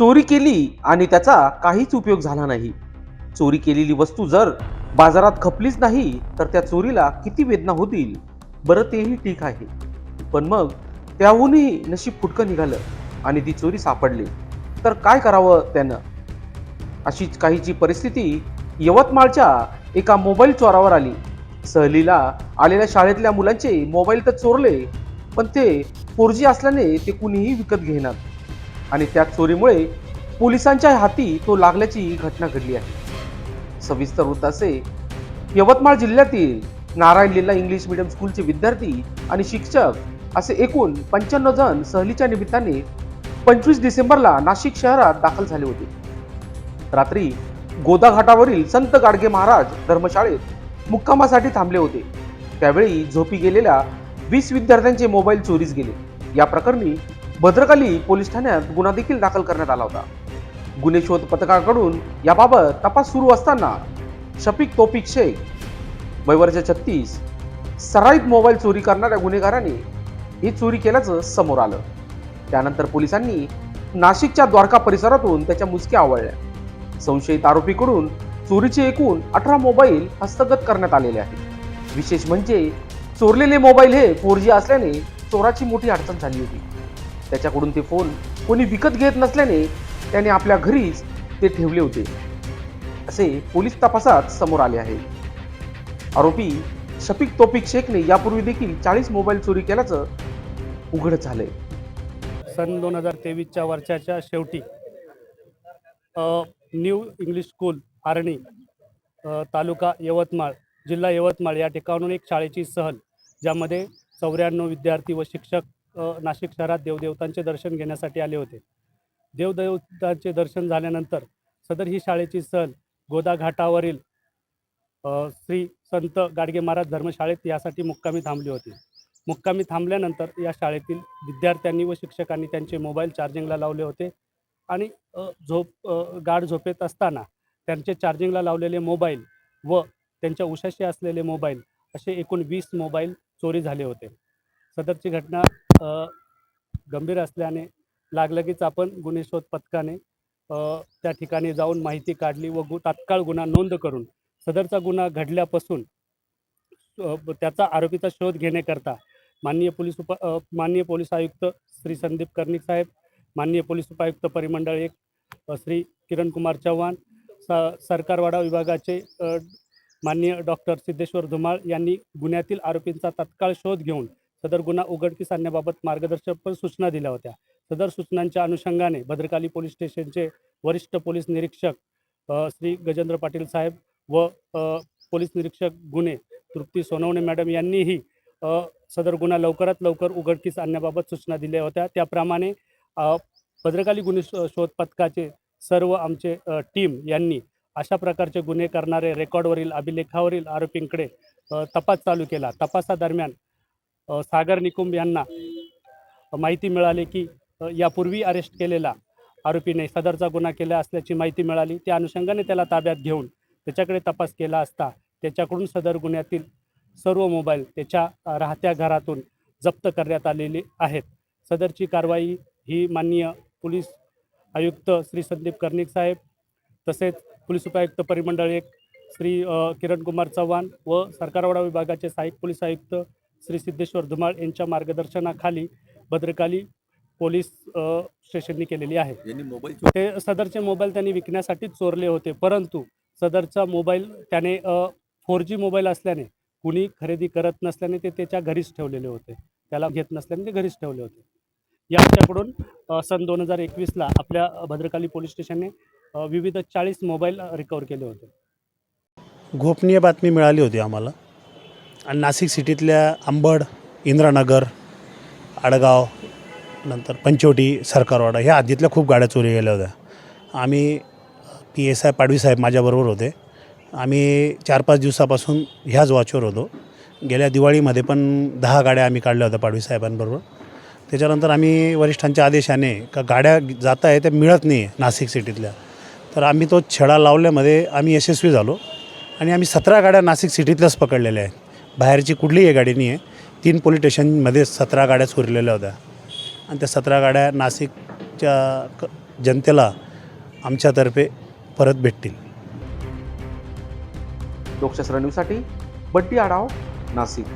चोरी केली आणि त्याचा काहीच उपयोग झाला नाही. चोरी केलेली वस्तू जर बाजारात खपलीच नाही तर त्या चोरीला किती वेदना होतील? बरं तेही ठीक आहे. पण मग त्याहूनही नशीब फुटकं निघालं आणि ती चोरी सापडली. तर काय करावं त्यानं? अशीच काहीची परिस्थिती यवतमाळच्या एका मोबाईल चोरावर आली. सहलीला आलेल्या शाळेतल्या मुलांचे मोबाईल तर चोरले पण ते फोर जी असल्याने ते कुणीही विकत घेणार आणि त्या चोरीमुळे पोलिसांच्या हाती तो लागल्याची घटना घडली आहे. सविस्तर होत असे यवतमाळ जिल्ह्यातील नारायण लीला इंग्लिश मीडियम स्कूलचे विद्यार्थी आणि शिक्षक असे एकूण पंच्याण्णव जण सहलीच्या निमित्ताने पंचवीस डिसेंबरला नाशिक शहरात दाखल झाले होते. रात्री गोदा घाटावरील संत गाडगे महाराज धर्मशाळेत मुक्कामासाठी थांबले होते. त्यावेळी झोपी गेलेल्या वीस विद्यार्थ्यांचे मोबाईल चोरीस गेले. या प्रकरणी भद्रकाली पोलीस ठाण्यात गुन्हा देखील दाखल करण्यात आला होता. गुन्हे शोध पथकाकडून याबाबत तपास सुरू असताना शफिक तोफिक शेख वयवर्ष छत्तीस सराईत मोबाईल चोरी करणाऱ्या गुन्हेगाराने ही चोरी केल्याचं समोर आलं. त्यानंतर पोलिसांनी नाशिकच्या द्वारका परिसरातून त्याच्या मुसक्या आवळल्या. संशयित आरोपीकडून चोरीचे एकूण अठरा मोबाईल हस्तगत करण्यात आलेले आहेत. विशेष म्हणजे चोरलेले मोबाईल हे फोर जी असल्याने चोराची मोठी अडचण झाली होती. त्याच्याकडून ते फोन कोणी विकत घेत नसल्याने त्याने आपल्या घरीच ते ठेवले होते. असे पोलीस तपासात समोर आले आहे. आरोपी शफिक तोफिक शेखने यापूर्वी देखील चाळीस मोबाईल चोरी केल्याचं उघड झालंय. सन दोन हजार तेवीसच्या वर्षाच्या शेवटी न्यू इंग्लिश स्कूल आर्णी तालुका यवतमाळ जिल्हा यवतमाळ या ठिकाणून एक शाळेची सहल ज्यामध्ये चौऱ्याण्णव विद्यार्थी व शिक्षक नाशिक शहरात देवदेवतांचे दर्शन घेण्यासाठी आले होते. देवदेवतांचे दर्शन झाल्यानंतर सदर ही शाळेची सहल गोदा घाटावरील श्री संत गाडगे महाराज धर्मशाळेत यासाठी मुक्कामी थांबली होती. मुक्कामी थांबल्यानंतर या शाळेतील विद्यार्थ्यांनी व शिक्षकांनी त्यांचे मोबाईल चार्जिंगला लावले होते आणि झोप गाढ झोपेत असताना त्यांचे चार्जिंगला लावलेले मोबाईल व त्यांच्या उशाशी असलेले मोबाईल असे एकूण वीस मोबाईल चोरी झाले होते. सदरची घटना गंभीर असल्याने लागलगीच आपण गुन्हे शोध पथकाने त्या ठिकाणी जाऊन माहिती काढली व गु तात्काळ गुन्हा नोंद करून सदरचा गुन्हा घडल्यापासून त्याचा आरोपीचा शोध घेण्याकरता माननीय पोलीस उप माननीय पोलीस आयुक्त श्री संदीप कर्णिक साहेब माननीय पोलीस उपायुक्त परिमंडळ एक श्री किरण कुमार चव्हाण स सरकारवाडा विभागाचे माननीय डॉक्टर सिद्धेश्वर धुमाळ यांनी गुन्ह्यातील आरोपींचा तत्काळ शोध घेऊन सदर गुन्हा उघडकीस आणण्याबाबत मार्गदर्शक पण सूचना दिल्या होत्या. सदर सूचनांच्या अनुषंगाने भद्रकाली पोलीस स्टेशनचे वरिष्ठ पोलीस निरीक्षक श्री गजेंद्र पाटील साहेब व पोलीस निरीक्षक गुन्हे तृप्ती सोनवणे मॅडम यांनीही सदर गुन्हा लवकरात लवकर उघडकीस आणण्याबाबत सूचना दिल्या होत्या. त्याप्रमाणे भद्रकाली गुन्हे शोध पथकाचे सर्व आमचे टीम यांनी अशा प्रकारचे गुन्हे करणारे रेकॉर्डवरील अभिलेखावरील आरोपींकडे तपास चालू केला. तपासादरम्यान सागर निकुंब यांना माहिती मिळाली की यापूर्वी अरेस्ट केलेला आरोपीने सदरचा गुन्हा केला असल्याची माहिती मिळाली. त्या अनुषंगाने त्याला ताब्यात घेऊन त्याच्याकडे तपास केला असता त्याच्याकडून सदर गुन्ह्यातील सर्व मोबाईल त्याच्या राहत्या घरातून जप्त करण्यात आलेले आहेत. सदरची कारवाई ही माननीय पोलीस आयुक्त श्री संदीप कर्णिक साहेब तसेच पोलीस उपायुक्त परिमंडळ एक श्री किरण कुमार चव्हाण व सरकारवाडा विभागाचे सहाय्यक पोलीस आयुक्त श्री सिद्धेश्वर धुमाळ यांच्या मार्गदर्शनाखाली भद्रकाली पोलीस स्टेशननी केलेली आहे. ते सदरचे मोबाईल त्यांनी विकण्यासाठीच चोरले होते परंतु सदरचा मोबाईल त्याने फोर जी मोबाईल असल्याने कुणी खरेदी करत नसल्याने ते त्याच्या घरीच ठेवलेले होते. त्याला घेत नसल्याने ते घरीच ठेवले होते. याच्याकडून सन दोन हजार एकवीसला आपल्या भद्रकाली पोलीस स्टेशनने विविध चाळीस मोबाईल रिकवर केले होते. गोपनीय बातमी मिळाली होती आम्हाला. आणि नाशिक सिटीतल्या आंबड इंद्रानगर आडगाव नंतर पंचवटी सरकारवाडा ह्या आधीतल्या खूप गाड्या चोरी गेल्या होत्या. आम्ही पी एस आय पाडवी साहेब माझ्याबरोबर होते. आम्ही चार पाच दिवसापासून ह्याच वॉचवर होतो. गेल्या दिवाळीमध्ये पण दहा गाड्या आम्ही काढल्या होत्या पाडवी साहेबांबरोबर. त्याच्यानंतर आम्ही वरिष्ठांच्या आदेशाने का गाड्या जात आहे त्या मिळत नाही आहे नाशिक सिटीतल्या. तर आम्ही तो छडा लावल्यामध्ये आम्ही यशस्वी झालो आणि आम्ही सतरा गाड्या नाशिक सिटीतल्याच पकडलेल्या आहेत. बाहेरची कुठलीही गाडी नाही आहे तीन पोलीस स्टेशनमध्ये सतरा गाड्या सुरलेल्या होत्या. आणि त्या सतरा गाड्या नाशिकच्या क जनतेला आमच्यातर्फे परत भेटतील. लोकशास्त्र न्यूजसाठी बड्डी आढाव नाशिक.